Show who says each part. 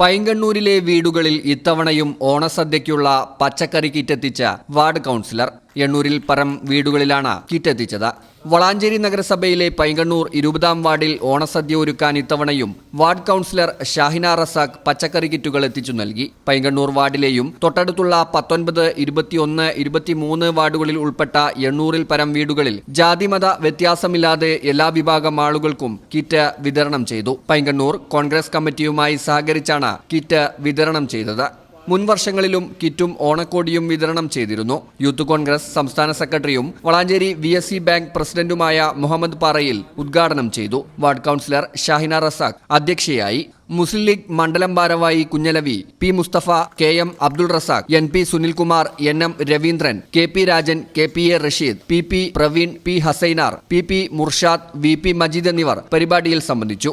Speaker 1: പൈങ്കണ്ണൂരിലെ വീടുകളിൽ ഇത്തവണയും ഓണസദ്യയ്ക്കുള്ള പച്ചക്കറി കിറ്റെത്തിച്ച വാർഡ് കൗൺസിലർ എണ്ണൂരിൽ പരം വീടുകളിലാണ് കിറ്റ് കിറ്റെത്തിച്ചത്. വളാഞ്ചേരി നഗരസഭയിലെ പൈങ്കണ്ണൂർ ഇരുപതാം വാർഡിൽ ഓണസദ്യ ഒരുക്കാൻ ഇത്തവണയും വാർഡ് കൗൺസിലർ ഷാഹിന റസാഖ് പച്ചക്കറി കിറ്റുകൾ എത്തിച്ചു നൽകി. പൈങ്കണ്ണൂർ വാർഡിലെയും തൊട്ടടുത്തുള്ള പത്തൊൻപത് ഇരുപത്തിയൊന്ന് ഇരുപത്തിമൂന്ന് വാർഡുകളിൽ ഉൾപ്പെട്ട എണ്ണൂറിൽ പരം വീടുകളിൽ ജാതിമത വ്യത്യാസമില്ലാതെ എല്ലാ വിഭാഗം ആളുകൾക്കും കിറ്റ് വിതരണം ചെയ്തു. പൈങ്കണ്ണൂർ കോൺഗ്രസ് കമ്മിറ്റിയുമായി സഹകരിച്ചാണ് കിറ്റ് വിതരണം ചെയ്തത്. മുൻ വർഷങ്ങളിലും കിറ്റും ഓണക്കോടിയും വിതരണം ചെയ്തിരുന്നു. യൂത്ത് കോൺഗ്രസ് സംസ്ഥാന സെക്രട്ടറിയും വളാഞ്ചേരി വി ബാങ്ക് പ്രസിഡന്റുമായ മുഹമ്മദ് പാറയിൽ ഉദ്ഘാടനം ചെയ്തു. വാർഡ് കൗൺസിലർ ഷാഹിന റസാഖ് അധ്യക്ഷയായി. മുസ്ലിം ലീഗ് മണ്ഡലം ഭാരവാഹി Kunhalavi P Mustafa K M Abdul Razak N P Sunilkumar N M Raveendran K P Rajan K P A Rasheed P P Praveen P Hasainar P P Murshad V P Majeed എന്നിവർ പരിപാടിയിൽ സംബന്ധിച്ചു.